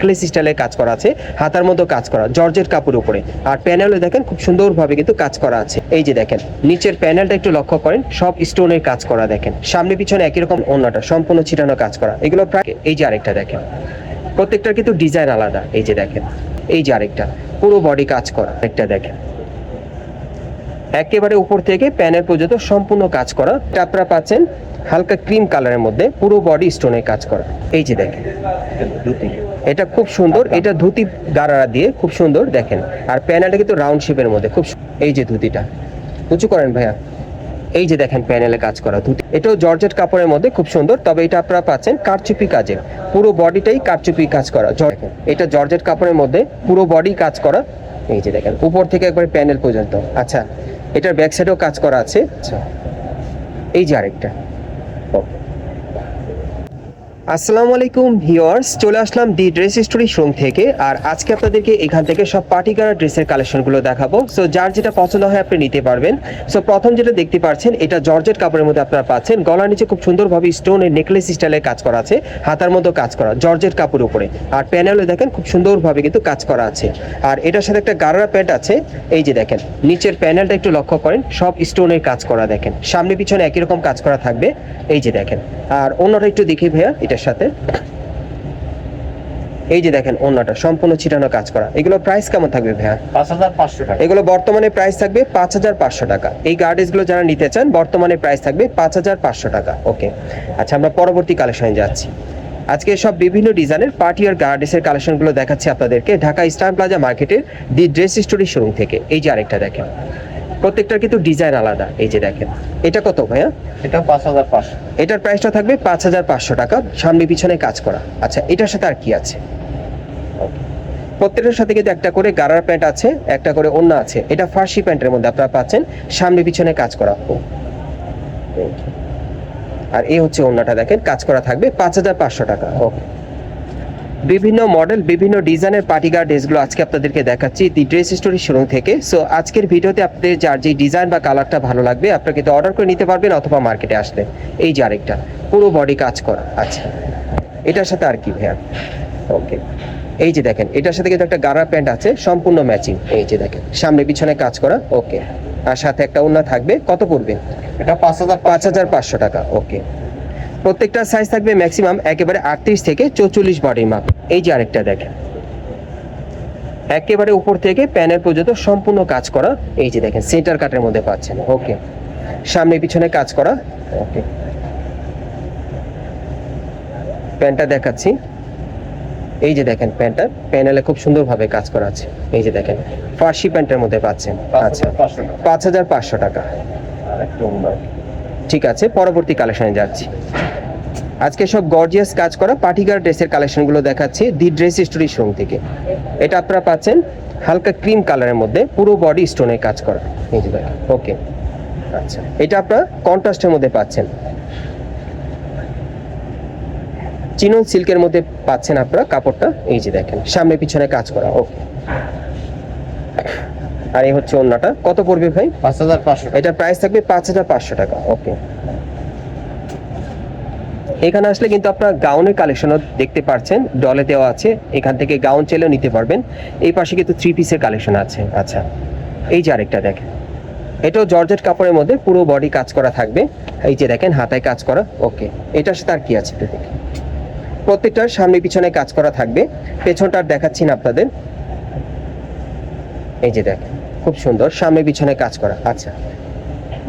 Necklace স্টাইলে কাজ করা আছে, হাতার মতো কাজ করা, জর্জেট কাপড়ের উপরে। আর প্যানেলে দেখেন, খুব সুন্দরভাবে কিন্তু কাজ করা আছে। এই যে দেখেন, নিচের প্যানেলটা একটু লক্ষ্য করেন, সব স্টোনের কাজ করা দেখেন। সামনে পিছনে একই রকম অন্যটা সম্পূর্ণ ছিটানো কাজ করা। এগুলো প্রায় এই যে আরেকটা দেখেন। প্রত্যেকটার কিন্তু ডিজাইন আলাদা, এই যে দেখেন। এই যে আরেকটা, পুরো বডি কাজ করা একটা দেখেন। একেবারে উপর থেকে প্যানেল পর্যন্ত সম্পূর্ণ কাজ করা। এটা আপনারা পাচ্ছেন হালকা ক্রিম কালারের মধ্যে পুরো বডি স্টোনে কাজ করা। এই যে দেখেন। এটা খুব সুন্দর। এটা ধুতি গারারা দিয়ে খুব সুন্দর দেখেন। আর প্যানেলটা কিন্তু রাউন্ড শেপের মধ্যে খুব এই যে ধুতিটা। উঁচু করেন ভাইয়া। এই যে দেখেন প্যানেলে কাজ করা ধুতি। এটাও জর্জেট কাপড়ের মধ্যে খুব সুন্দর। তবে এটা আপনারা পাচ্ছেন কারচুপি কাজের। পুরো বডিটাই কারচুপি কাজ করা। এটা জর্জেট কাপড়ের মধ্যে পুরো বডি কাজ করা। এই যে দেখেন, উপর থেকে একবার প্যানেল পর্যন্ত। আচ্ছা এটার ব্যাক সাইডেও কাজ করা আছে। আচ্ছা এই যে আরেকটা. আসসালামু আলাইকুম ভিউয়ার্স, চলে আসলাম দি ড্রেস স্টোরি শোরুম থেকে, আর আজকে আপনাদেরকে এখান থেকে সব পার্টি কালার ড্রেসের কালেকশনগুলো দেখাবো। সো যার যেটা পছন্দ হয় আপনি নিতে পারবেন। সো প্রথম যেটা দেখতে পাচ্ছেন, এটা জর্জেট কাপড়ের মধ্যে আপনারা পাচ্ছেন। গলার নিচে খুব সুন্দরভাবে স্টোনের নেকলেস স্টাইলের কাজ করা আছে, হাতার মতো কাজ করা, জর্জেট কাপড়ের উপরে। আর প্যানেলে দেখেন, খুব সুন্দরভাবে কিন্তু কাজ করা আছে। আর এটার সাথে একটা গারারা প্যান্ট আছে, এই যে দেখেন, নিচের প্যানেলটা একটু লক্ষ্য করেন, সব স্টোনের কাজ করা দেখেন। সামনে পিছনে একই রকম কাজ করা থাকবে, এই যে দেখেন। আর অন্যটা একটু দেখি ভাইয়া এটার সাথে। এই যে দেখেন অন্যটা সম্পূর্ণ ছিটানো কাজ করা। এগুলো প্রাইস কেমন থাকবে ভাইয়া? পাঁচ হাজার পাঁচশো টাকা। এগুলো বর্তমানে প্রাইস থাকবে পাঁচ হাজার পাঁচশো টাকা। এই গার্ডেসগুলো যারা নিতে চান বর্তমানে প্রাইস থাকবে পাঁচ হাজার পাঁচশো টাকা। ওকে আচ্ছা আমরা পরবর্তী কালেকশনে যাচ্ছি। আজকে সব বিভিন্ন ডিজাইনের পার্টি আর গার্ডেসের কালেকশনগুলো দেখাচ্ছি আপনাদেরকে। ঢাকা স্টার প্লাজা মার্কেটের দি ড্রেস স্টোরি শোরুম থেকে। এই যে আরেকটা দেখেন। প্রত্যেকটার কিন্তু ডিজাইন আলাদা। এই যে দেখেন এটা কত ভাইয়া? এটা পাঁচ হাজার পাঁচশো। এটার প্রাইসটা থাকবে পাঁচ হাজার পাঁচশো টাকা সামনে পিছনে কাজ করা। আচ্ছা এটার সাথে আর কি আছে? প্রত্যেকটার সাথে কিন্তু একটা করে গারার প্যান্ট আছে একটা করে অন্য আছে। এটা ফার্সি প্যান্টের মধ্যে আপনারা পাচ্ছেন সামনে পিছনে কাজ করা। ও, আর এই হচ্ছে অন্যটা দেখেন কাজ করা থাকবে পাঁচ হাজার পাঁচশো টাকা। ওকে। বিভিন্ন মডেল বিভিন্ন ডিজাইনের পার্টিগার ড্রেসগুলো আজকে আপনাদেরকে দেখাচ্ছি। দি ড্রেস স্টোরি শোরুম থেকে। সো আজকের ভিডিওতে আপনাদের যার যে ডিজাইন বা কালারটা ভালো লাগবে আপনারা কিন্তু অর্ডার করে নিতে পারবেন অথবা মার্কেটে আসলে। এই যে আরেকটা পুরো বডি কাজ করা। আচ্ছা এটার সাথে আর কি ভাইয়া? ওকে এই যে দেখেন এটার সাথে কিন্তু একটা গারা প্যান্ট আছে সম্পূর্ণ ম্যাচিং এই যে দেখেন সামনে পিছনে কাজ করা। ওকে আর সাথে একটা ওন্না থাকবে। কত পড়বে? এটা পাঁচ হাজার পাঁচ হাজার পাঁচশো টাকা। ওকে প্রত্যেকটা সাইজ থাকবে ম্যাক্সিমাম একেবারে আটত্রিশ থেকে চৌচল্লিশ বডির মাপ এই যে আরেকটা দেখেন। একেবারে উপর থেকে প্যানেল পর্যন্ত সম্পূর্ণ কাজ করা এই যে দেখেন সেন্টার কাটের মধ্যে পাচ্ছেন। ওকে সামনে পিছনে কাজ করা ওকে প্যান্টটা দেখাচ্ছি। এই যে দেখেন প্যান্টটা প্যানেলে খুব সুন্দরভাবে কাজ করা আছে। এই যে দেখেন ফার্সি প্যান্টের মধ্যে পাচ্ছেন। আচ্ছা পাঁচ হাজার পাঁচশো টাকা। ঠিক আছে পরবর্তী কালেকশনে যাচ্ছি। আজকে সব গর্জিয়াস কাজ করা পার্টিকার ড্রেসের কালেকশনগুলো দেখাচ্ছি দি ড্রেস স্টোরি শোরুম থেকে। এটা আপনারা পাচ্ছেন হালকা ক্রিম কালারের মধ্যে পুরো বডি স্টোনে কাজ করা। এই যে ওকে আচ্ছা এটা আপনারা কন্ট্রাস্টের মধ্যে পাচ্ছেন। চিনন সিল্কের মধ্যে পাচ্ছেন আপনারা কাপড়টা এই যে দেখেন সামনে পিছনে কাজ করা ওকে আর এই হচ্ছে অন্যটা কত পড়বে ভাই? পাঁচ হাজার পাঁচশো এটার প্রাইস থাকবে পাঁচ হাজার পাঁচশো টাকা ওকে এখানে আসলে কিন্তু আপনার গাউনের কালেকশনও দেখতে পাচ্ছেন ডলে দেওয়া আছে। এখান থেকে গাউন চাইলেও নিতে পারবেন। এই পাশে কিন্তু থ্রি পিসের কালেকশন আছে। আচ্ছা এই যে আরেকটা দেখেন। এটাও জর্জেট কাপড়ের মধ্যে পুরো বডি কাজ করা থাকবে। এই যে দেখেন, হাতায় কাজ করা। ওকে এটার সাথে আর কি আছে প্রত্যেকটার সামনে পিছনে কাজ করা থাকবে। পেছনটা আর দেখাচ্ছি না আপনাদের। এই যে দেখেন, খুব সুন্দর। সামনে পিছনে কাজ করা। আচ্ছা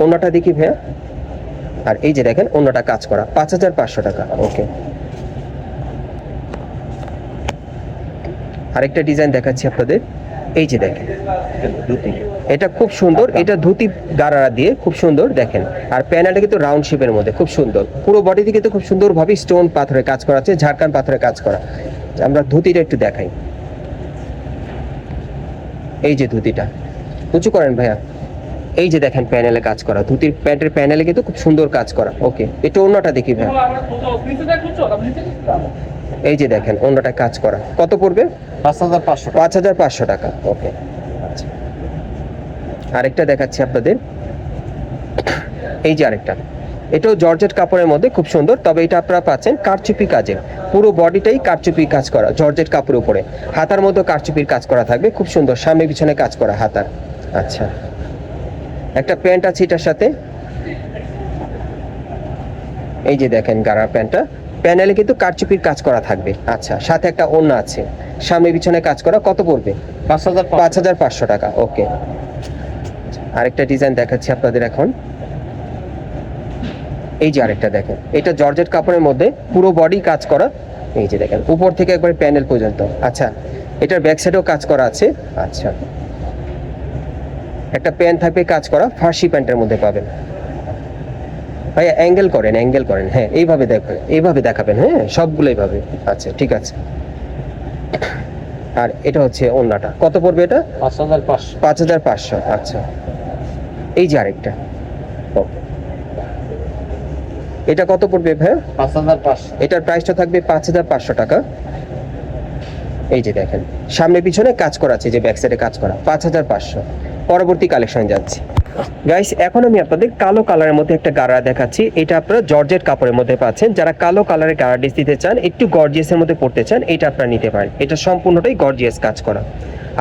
অন্যটা দেখি ভাইয়া। আর এই যে দেখেন, অন্যটা কাজ করা, পাঁচ হাজার পাঁচশো টাকা, ওকে। আরেকটা ডিজাইন দেখাচ্ছি আপনাদের, এই যে দেখেন এটা খুব সুন্দর, এটা ধুতি গারারা দিয়ে খুব সুন্দর, দেখেন। আর প্যানেলটা কিন্তু রাউন্ড শেপের মধ্যে, খুব সুন্দর। পুরো বডি থেকে তো খুব সুন্দরভাবে স্টোন পাথরে কাজ করা আছে, ঝাড়খান পাথরে কাজ করা। আমরা ধুতিটা একটু দেখাই। এই যে ধুতিটা। উঁচু করেন ভাইয়া। এই যে দেখেন প্যানেলে কাজ করা ধুতির প্যান্টের প্যানেলে কিন্তু খুব সুন্দর কাজ করা। ওকে এটা অন্যটা দেখি ভাইয়া এই যে দেখেন অন্যটা কাজ করা। কত পড়বে? পাঁচ হাজার পাঁচশো টাকা। পাঁচ হাজার পাঁচশো টাকা। ওকে আচ্ছা। আরেকটা দেখাচ্ছি আপনাদের। এই যে আরেকটা। এটাও জর্জেট কাপড়ের মধ্যে খুব সুন্দর তবে এটা আপনারা পাচ্ছেন কারচুপি কাজের। পুরো বডিটাই কারচুপি কাজ করা জর্জেট কাপড়ের উপরে। হাতার মধ্যে কারচুপির কাজ করা থাকবে খুব সুন্দর। সামনে পিছনে কাজ করা হাতার। আচ্ছা। একটা প্যান্ট আছে এটার সাথে। এই যে দেখেন গাড়ার প্যান্টটা। প্যানেলে কিন্তু কারচুপির কাজ করা থাকবে। আচ্ছা সাথে একটা ওড়না আছে। সামনে পিছনে কাজ করা কত পড়বে? পাঁচ হাজার পাঁচ হাজার পাঁচশো টাকা ওকে। আরেকটা ডিজাইন দেখাচ্ছি আপনাদের এখন। এই যে আরেকটা দেখেন এটা জর্জেট কাপড়ের মধ্যে পুরো বডি কাজ করা। এই যে দেখেন উপর থেকে একবারে প্যানেল পর্যন্ত। আচ্ছা এটার ব্যাক সাইডেও কাজ করা আছে। আচ্ছা। একটা প্যান্ট থাকবে কাজ করা ফার্সি প্যান্টের মধ্যে পাবেন। ভাইয়া অ্যাঙ্গেল করেন অ্যাঙ্গেল করেন হ্যাঁ এইভাবে দেখবেন এইভাবে দেখাবেন হ্যাঁ সবগুলো এইভাবে আচ্ছা ঠিক আছে। আর এটা হচ্ছে ওন্নাটা। কত পড়বে এটা? পাঁচ হাজার পাঁচশো। পাঁচ হাজার পাঁচশো আচ্ছা। এই যে আরেকটা. এটা কত পড়বে ভাই পাঁচ হাজার পাঁচশো। এটার প্রাইসটা থাকবে পাঁচ হাজার পাঁচশো টাকা। এই যে দেখেন সামনে পিছনে কাজ করা আছে যে ব্যাক সাইডে কাজ করা পাঁচ হাজার পাঁচশো। পরবর্তী কালেকশন যাচ্ছি। গাইস এখন আমি আপনাদের কালো কালারের মধ্যে একটা গাড়া দেখাচ্ছি। এটা আপনারা জর্জেট কাপড়ের মধ্যে পাচ্ছেন। যারা কালো কালারের গাড়া ডিস দিতে চান, একটু গর্জিয়াসের মধ্যে পড়তে চান, এটা আপনারা নিতে পারেন। এটা সম্পূর্ণটাই গর্জিয়াস কাজ করা।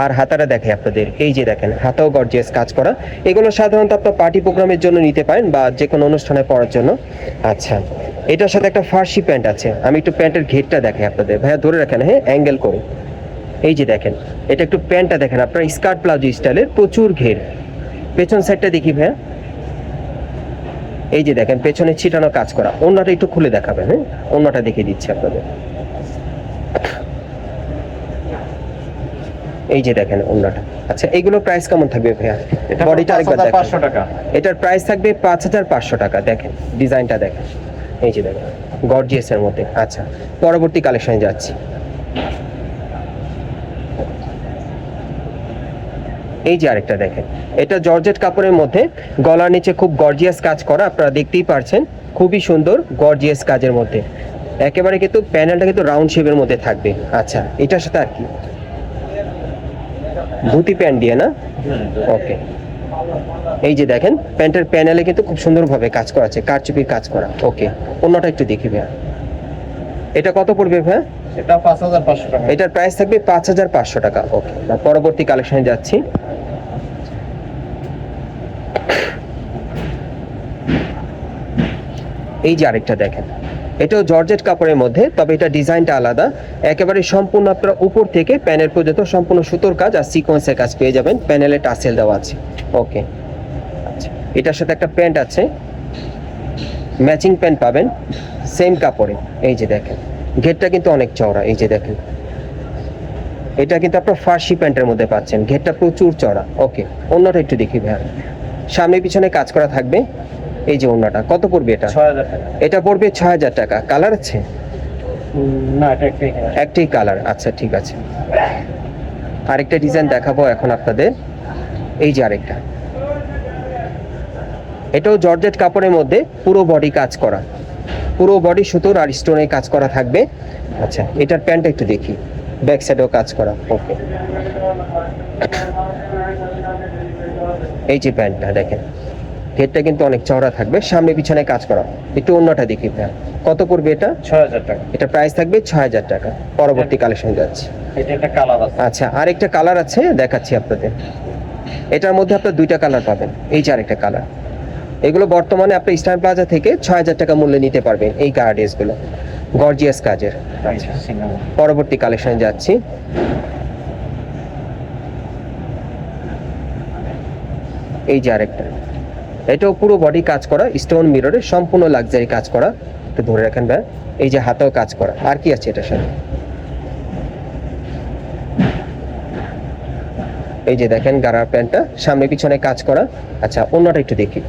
আর হাতাটা দেখে আপনাদের। এই যে দেখেন, হাতাও গর্জিয়াস কাজ করা। এগুলো সাধারণত আপনার পার্টি প্রোগ্রামের জন্য নিতে পারেন বা যে কোনো অনুষ্ঠানে পড়ার জন্য। আচ্ছা এটার সাথে একটা ফার্সি প্যান্ট আছে। আমি একটু প্যান্টের ঘেরটা দেখাই আপনাদের। ভাইয়া, ধরে রাখেন হ্যাঁ অ্যাঙ্গেল করে। এই যে দেখেন এটা একটু প্যান্টটা দেখেন আপনার স্কার্ট প্লাজো স্টাইলের প্রচুর ঘের। পেছন সাইডটা দেখি ভাইয়া। এই যে দেখেন পেছনে ছিটানো কাজ করা। অন্যটা একটু খুলে দেখাবেন হ্যাঁ? অন্যটা দেখিয়ে দিচ্ছি আপনাদের। এই যে দেখেন অন্যটা আচ্ছা এইগুলো প্রাইস কেমন থাকবে ভাইয়া? এটা বডিটা আরেকবার দেখেন। টাকা। এটার প্রাইস থাকবে পাঁচ হাজার পাঁচশো টাকা দেখেন ডিজাইনটা দেখেন। এই যে দেখেন গর্জিয়াসের মধ্যে। আচ্ছা পরবর্তী কালেকশনে যাচ্ছি। এই যে আরেকটা দেখেন, এটা জর্জেট কাপড়ের মধ্যে, গলার নিচে খুব গর্জিয়াস কাজ করা, আপনারা দেখতেই পারছেন, খুবই সুন্দর গর্জিয়াস কাজের মধ্যে। একেবারে কিন্তু প্যানেলটা কিন্তু রাউন্ড শেপের মধ্যে থাকবে। আচ্ছা এটার সাথে আর কি? ধুতি প্যান্ট দিয়ে না? ওকে এই যে দেখেন, প্যান্টের প্যানেলে কিন্তু খুব সুন্দরভাবে কাজ করা আছে, কারচুপির কাজ করা। ওকে অন্যটা একটু দেখি ভাইয়া। এটা কত পড়বে ভাইয়া? এটা পাঁচ হাজার পাঁচশো টাকা। এটার প্রাইস থাকবে পাঁচ হাজার পাঁচশো টাকা। ওকে। পরবর্তী কালেকশনে যাচ্ছি। এই যে আরেকটা দেখেন। এটাও জর্জেট কাপড়ের মধ্যে তবে এটা ডিজাইনটা আলাদা। একেবারে সম্পূর্ণ আপনারা উপর থেকে প্যানেল পর্যন্ত সম্পূর্ণ সুতোর কাজ আর সিকোয়েন্সের কাজ পেয়ে যাবেন। প্যানেলে টাসেল দেওয়া আছে। ওকে। আচ্ছা এটার সাথে একটা প্যান্ট আছে। ম্যাচিং প্যান্ট পাবেন। সেম কাপড়ে। এই যে দেখেন। ঘেরটা কিন্তু অনেক চওড়া এই যে দেখেন। এটা কিন্তু আপনার ফার্সি প্যান্টের মধ্যে পাচ্ছেন ঘেরটা প্রচুর চড়া ওকে অন্যটা একটু দেখি ভাইয়া। সামনে পিছনে কাজ করা থাকবে এই যে অন্যটা। কত পড়বে এটা? এটা পড়বে ছয় হাজার টাকা। কালার আছে? একটাই কালার। আচ্ছা ঠিক আছে। আরেকটা ডিজাইন দেখাবো এখন আপনাদের। এই যে আরেকটা। এটাও জর্জেট কাপড়ের মধ্যে পুরো বডি কাজ করা। পুরো বডি সুতোর আর স্টোনে কাজ করা থাকবে। আচ্ছা এটার প্যান্টটা একটু দেখি। ব্যাক সাইডেও কাজ করা ওকে এই যে প্যান্টটা দেখেন। হেডটা কিন্তু অনেক চওড়া থাকবে সামনে পিছনে কাজ করা। একটু অন্যটা দেখি ভাইয়া। কত পড়বে এটা? ছয় হাজার টাকা। এটা প্রাইস থাকবে ছয় হাজার টাকা। পরবর্তী কালেকশন যাচ্ছে। এটা একটা কালার আছে। আচ্ছা আরেকটা কালার আছে দেখাচ্ছি আপনাদের। এটার মধ্যে আপনার দুইটা কালার পাবেন। এই যে আরেকটা কালার এগুলো বর্তমানে আপনি ইস্টার্ন প্লাজা থেকে ছয় হাজার টাকা মূল্যে নিতে পারবেন এই গার্ডেসগুলো গর্জিয়াস কাজের। আচ্ছা পরবর্তী কালেকশন যাচ্ছি। এই যে আরেকটা। এটাও পুরো বডি কাজ করা স্টোন মিররে সম্পূর্ণ লাক্সারি কাজ করা। একটু ধরে রাখেন ভাই এই যে হাতেও কাজ করা। আর কি আছে এটার সাথে? এই যে দেখেন গারার প্যান্টটা সামনে পিছনে কাজ করা। আচ্ছা অন্যটা একটু দেখি।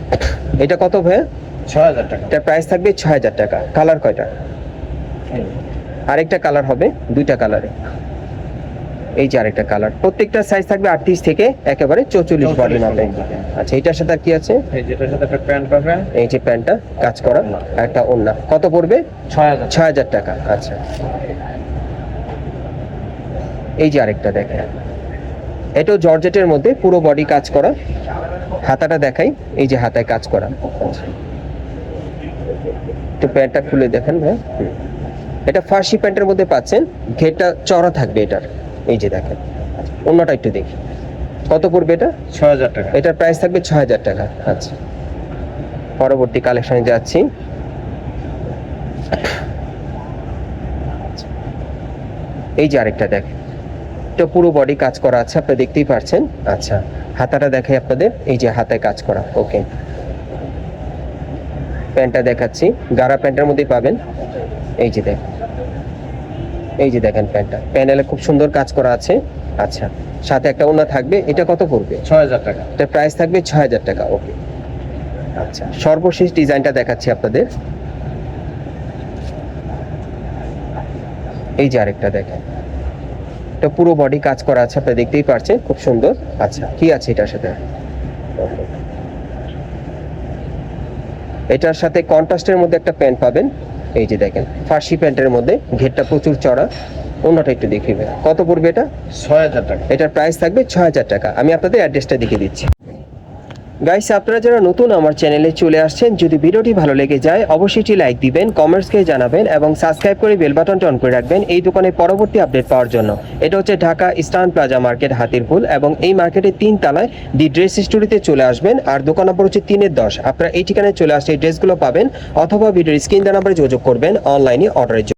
এটা কত ভাইয়া? ছয় হাজার টাকা। এটা প্রাইস থাকবে ছয় হাজার টাকা। কালার কয়টা? আরেকটা কালার হবে দুইটা কালারে এই যে আরেকটা কালার প্রত্যেকটা সাইজ থাকবে আটত্রিশ থেকে একেবারে চৌচল্লিশ বডি 44 মাপে আচ্ছা এটার সাথে কি আছে? এই যে প্যান্টটা কাজ করা একটা ওন্না। কত পড়বে? ছয় হাজার টাকা। আচ্ছা। এই যে আরেকটা দেখেন। এটাও জর্জেটের মধ্যে পুরো বডি কাজ করা। হাতাটা দেখাই এই যে হাতায় কাজ করা। একটু প্যান্টটা খুলে দেখেন ভাই। এটা ফার্সি প্যান্টের মধ্যে পাচ্ছেন ঘেরটা চড়া থাকবে এটার। এই যে দেখেন অন্যটা একটু দেখি। কত পড়বে এটা? ছয় হাজার টাকা। এটার প্রাইস থাকবে ছ হাজার টাকা। আচ্ছা। পরবর্তী কালেকশনে যাচ্ছি। এই যে আরেকটা দেখেন। এটা পুরো বডি কাজ করা আছে আপনি দেখতেই পারছেন। আচ্ছা হাতাটা দেখাই আপনাদের এই যে হাতায় কাজ করা ওকে। প্যান্টটা দেখাচ্ছি গাড়া প্যান্টের মধ্যেই পাবেন। এই যে দেখেন এই যে দেখেন প্যান্টটা প্যানেলে খুব সুন্দর কাজ করা আছে। আচ্ছা সাথে একটা ওনা থাকবে এটা কত পড়বে? ছয় হাজার টাকা। এটা প্রাইস থাকবে ছয় হাজার টাকা ওকে। আচ্ছা সর্বশেষ ডিজাইনটা দেখাচ্ছি আপনাদের। এই যে আরেকটা দেখেন। এটা পুরো বডি কাজ করা আছে আপনি দেখতেই পারছেন খুব সুন্দর। আচ্ছা কি আছে এটার সাথে? এটার সাথে কন্ট্রাস্টের মধ্যে একটা প্যান্ট পাবেন। এই যে দেখেন ফার্সি প্যান্টের মধ্যে ঘেরটা প্রচুর চড়া। অন্যটা একটু দেখিবে কত পড়বে এটা? ছয় হাজার টাকা। এটার প্রাইস থাকবে ছয় হাজার টাকা। আমি আপনাদের অ্যাড্রেসটা দেখিয়ে দিচ্ছি। গাইস আপনারা যারা নতুন আমার চ্যানেলে চলে আসছেন, যদি ভিডিওটি ভালো লেগে যায়, অবশ্যই লাইক দিবেন কমেন্টসকে জানাবেন এবং সাবস্ক্রাইব করে বেল বাটনটা অন করে রাখবেন এই দোকানে পরবর্তী আপডেট পাওয়ার জন্য। এটা হচ্ছে Dhaka Eastern Plaza market Hatirpool এবং এই মার্কেটের তিন তলায় দি ড্রেস স্টোরিতে চলে আসবেন। আর দোকান নম্বর হচ্ছে তিনের দশ। আপনারা এই ঠিকানায় চলে আসলে এই ড্রেসগুলো পাবেন অথবা ভিডিওর স্ক্রিন নাম্বারে যোগাযোগ করবেন অনলাইনে অর্ডারের জন্য।